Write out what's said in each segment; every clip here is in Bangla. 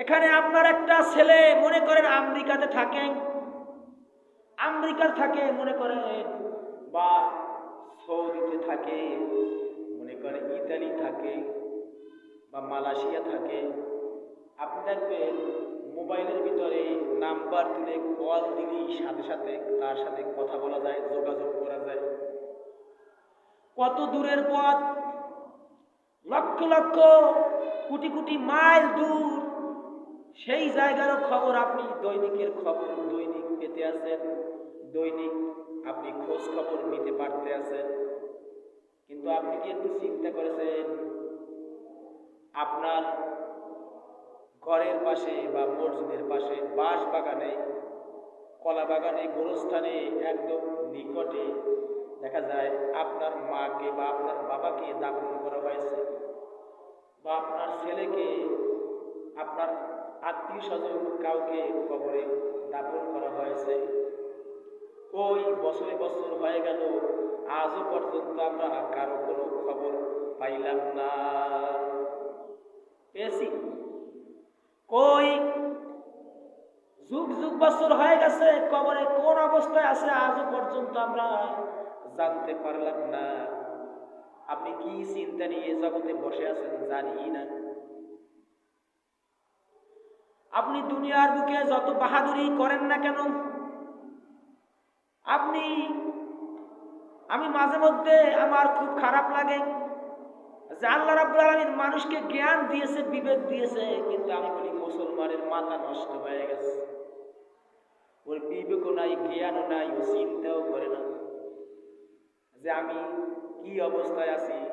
এখানে আপনার একটা ছেলে মনে করেন আমেরিকাতে থাকে। আমেরিকার থাকে, মনে করেন, বা সৌদিতে থাকে, মনে করেন ইতালি থাকে, বা মালয়েশিয়া থাকে। আপনি দেখবেন মোবাইলের ভিতরে নাম্বার দিলে কল দিলেই সাথে সাথে তার সাথে কথা বলা যায়, যোগাযোগ করা যায়। কত দূরের পথ? লক্ষ লক্ষ, কোটি কোটি মাইল দূর। সেই জায়গারও খবর আপনি, দৈনিকের খবর দৈনিক পেতে আছেন, দৈনিক আপনি খোঁজ খবর নিতে পারতে আছেন। কিন্তু আপনি কি একটু চিন্তা করেছেন, আপনার ঘরের পাশে বা মসজিদের পাশে বাঁশ বাগানে কলা বাগানে গোরস্থানে, একদম নিকটে দেখা যায় আপনার মাকে বা আপনার বাবাকে দাফন করা হয়েছে, বা আপনার ছেলেকে আপনার আত্মীয় স্বজন কাউকে কবরে দাফন করা হয়েছে। ওই বছরে বছর হয়ে গেল, আজও পর্যন্ত আমরা কারও কোনো খবর পাইলাম না। পেয়েছি। কই? যুগ যুগ বছর হয়ে গেছে, কবরে কোন অবস্থায় আছে আজও পর্যন্ত আমরা জানতে পারলাম না। আপনি কি চিন্তা নিয়ে জগতে বসে আছেন জানি না। আপনি দুনিয়ার বুকে যত বাহাদুরি করেন না কেন? আপনি, আমি মাঝে মধ্যে আমার খুব খারাপ লাগে যে আল্লাহ রাব্বুল আলামিন মানুষকে জ্ঞান দিয়েছে, বিবেক দিয়েছে, কিন্তু আমি বলি মুসলমানের মাথা নষ্ট হয়ে গেছে। ওর বিবেকও নাই, জ্ঞানও নাই, ও চিন্তাও করে না। যে আমি কি অবস্থায় আছি?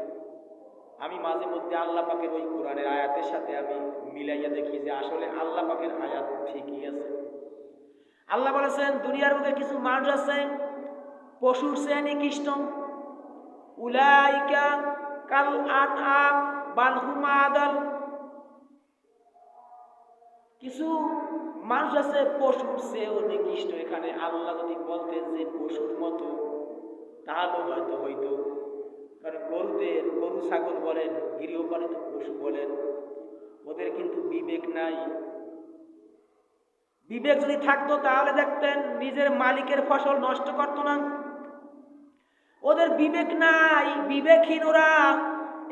আমি মাঝে মধ্যে আল্লাহ পাকের ওই কোরআনের আয়াতের সাথে আমি মিলাইয়া দেখি যে আসলে আল্লাহ পাকের আয়াত ঠিকই আছে। আল্লাহ বলেছেন, দুনিয়ার মধ্যে কিছু মানুষ আছে, পশুর শ্রেণি কৃষ্ণ উলাইকা কাল আন আম কিছু মানুষ আছে, পশুর চেয়েও নিকৃষ্ট। এখানে আল্লাহ যদি বলতেন যে পশুর মতো তাহলে হয়তো হইতো। কারণ গরুদের গরু ছাগল বলেন, গৃহপালিত পশু বলেন, ওদের কিন্তু বিবেক নাই। বিবেক যদি থাকতো তাহলে দেখতেন নিজের মালিকের ফসল নষ্ট করতো না। ওদের বিবেক নাই, বিবেকহীন ওরা।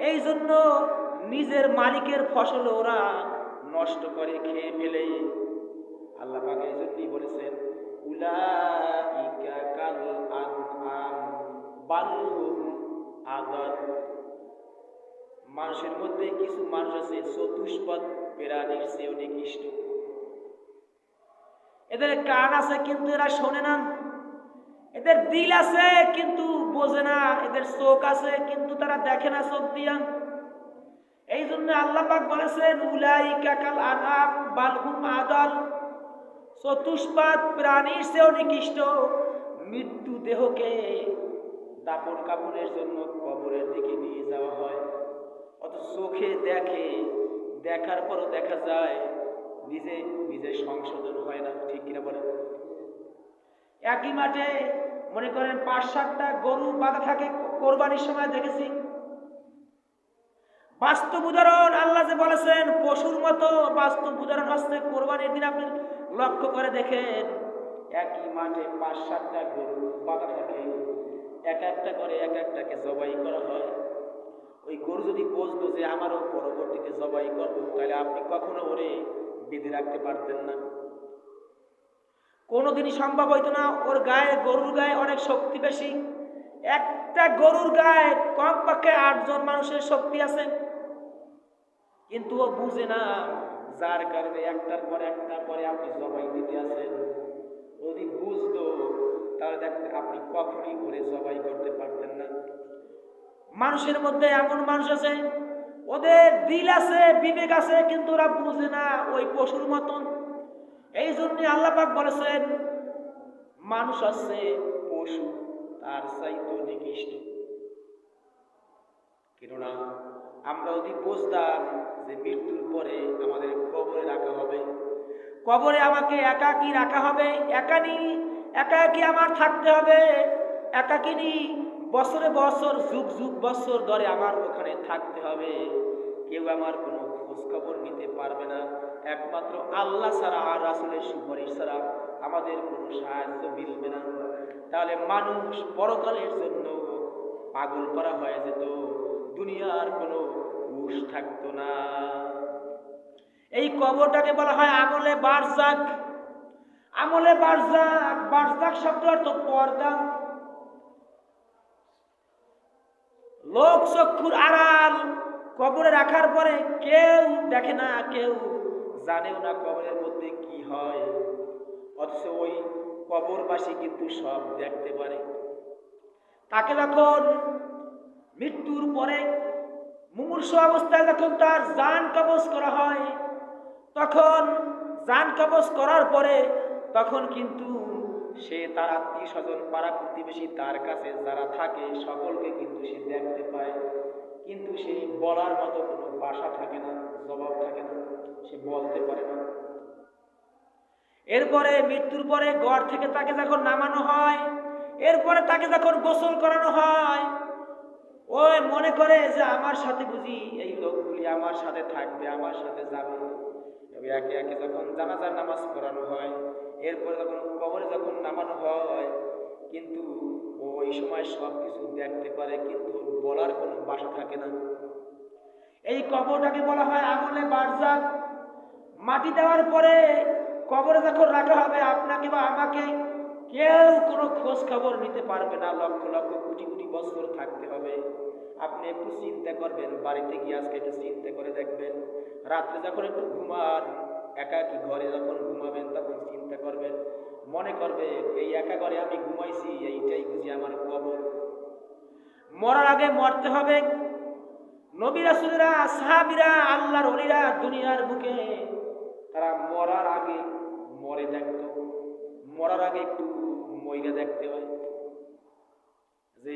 এই জন্য নিজের মালিকের ফসল ওরা নষ্ট করে খেয়ে ফেলে। আল্লাহ পাক এই জন্যই বলেছেন, উলাইকা কাল আনআম বালহুম আদাল মানুষের মধ্যে কিছু মানুষ আছে, চতুষ্পদ প্রাণীর চেয়েও নিকৃষ্ট। এদের কান আছে কিন্তু এরা শোনে না। এদের দিল আছে কিন্তু বোঝে না। এদের চোখ আছে কিন্তু তারা দেখে না চোখ দিয়া। এই জন্য আল্লাহ পাক বলেছেন উলাই কাকাল আনাম বালহুম আদাল। চতুষ্পাদ প্রাণীর চেয়েও নিকৃষ্ট। মৃত্যু দেহকে দাপন কাপড়ের জন্য কবরের দিকে নিয়ে যাওয়া হয়। অত চোখে দেখে, দেখার পরও দেখা যায়, নিজে নিজে সংশোধন হয় না, ঠিক কিনা বলেন? একই মাঠে মনে করেন পাঁচ সাতটা গরু বাঁধা থাকে, কোরবানির সময় দেখেছি। বাস্তব উদাহরণ আল্লাহ যে বলেছেন, পশুর মতো বাস্তব উদাহরণ হচ্ছে কোরবানির দিন আপনি লক্ষ্য করে দেখেন, একই মাঠে পাঁচ সাতটা গরু বাঁধা থাকে। এক একটা করে এক একটাকে জবাই করা হয়। ওই গরু যদি বুঝতো যে, আমারও পরবর্তীতে জবাই করব, তাহলে আপনি কখনো ওরে বেঁধে রাখতে পারতেন না। কোনোদিনই সম্ভব হইতো না, ওর গায়ে, গরুর গায়ে অনেক শক্তি বেশি। একটা গরুর গায়ে কমপক্ষে আটজন মানুষের শক্তি আছে। কিন্তু ও বুঝে না, যার কারণে একটার পর একটা পরে আপনি জবাই দিতে আছেন তাহলে দেখতে আপনি কখনই করে জবাই করতে পারতেন না। মানুষের মধ্যে এমন মানুষ আছে, ওদের দিল আছে, বিবেক আছে, কিন্তু ওরা বুঝে না ওই পশুর মতন। এই জন্য আল্লাপাক বলেছেন, মানুষ আছে পশু, তার চাইতো নিকৃষ্ট। কেননা আমরা যদি বুঝতাম যে মৃত্যুর পরে আমাদের কবরে রাখা হবে, কবরে আমাকে একাকি রাখা হবে, একানি একাকি আমার থাকতে হবে। একাকিনী বছরে বছর, যুগ যুগ বছর ধরে আমার ওখানে থাকতে হবে। কেউ আমার কোনো খোঁজ খবর নিতে পারবে না। একমাত্র আল্লাহ ছাড়া আর রাসুলের সুপারিশ ছাড়া আমাদের কোনো সাহায্য মিলবে না। তাহলে মানুষ পরকালের জন্য পাগল করা হয়ে যেত। দুনিয়ার কোনো হুশ থাকতো না। এই কবরটাকে বলা হয় আমলে বারজাক আমলে বারজাক বারজাক শব্দ অর্থ পর্দা। লোক চক্ষুর আড়াল, কবরে রাখার পরে কেউ দেখে না, কেউ জানেও না কবরের মধ্যে কি হয়। অথচ ওই কবরবাসী কিন্তু সব দেখতে পারে। তাকে যখন মৃত্যুর পরে মুমূর্ষ অবস্থায় যখন তার জান কবজ করা হয়, তখন জান কবজ করার পরে তখন কিন্তু সে তার আত্মীয় স্বজন পাড়া প্রতিবেশী তার কাছে যারা থাকে, সকলকে কিন্তু সে দেখতে পায়। কিন্তু সে বলার মতো কোনো বাসা থাকে না, জবাব থাকে না, সে বলতে পারে না। এরপরে মৃত্যুর পরে গড় থেকে তাকে যখন নামানো হয়, এরপরে তাকে যখন গোসল করানো হয় ওই মনে করে যে, আমার সাথে বুঝি এই লোকগুলি আমার সাথে থাকবে, আমার সাথে যাবে। তবে একে একে যখন জানাজার নামাজ পড়ানো হয়, এরপরে যখন কবরে যখন নামানো হয়, কিন্তু ওই সময় সব কিছু দেখতে পারে, কিন্তু বলার কোনো বাসা থাকে না। এই কবরটাকে বলা হয় আমলে বারজাক মাটি দেওয়ার পরে কবরে যখন রাখা হবে, আপনাকে বা আমাকে কেউ কোনো খোঁজ খবর নিতে পারবে না। লক্ষ লক্ষ কোটি কোটি বছর থাকতে হবে। আপনি একটু চিন্তা করবেন, বাড়িতে গিয়ে আজকে একটু চিন্তা করে দেখবেন রাত্রে যখন একটু ঘুমান, একাকি ঘরে যখন ঘুমাবেন তখন চিন্তা করবেন, মনে করবে, এই একা ঘরে আমি ঘুমাইছি, এইটাই বুঝি আমার কবর। মরার আগে মরতে হবে। নবী রাসূলরা, সাহাবীরা, আল্লাহর ওলিরা দুনিয়ার বুকে, তারা মরার আগে মরে দেখত। মরার আগে একটু মইরা দেখতে হয় যে,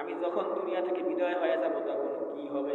আমি যখন দুনিয়া থেকে বিদায় হয়ে যাব তখন কি হবে?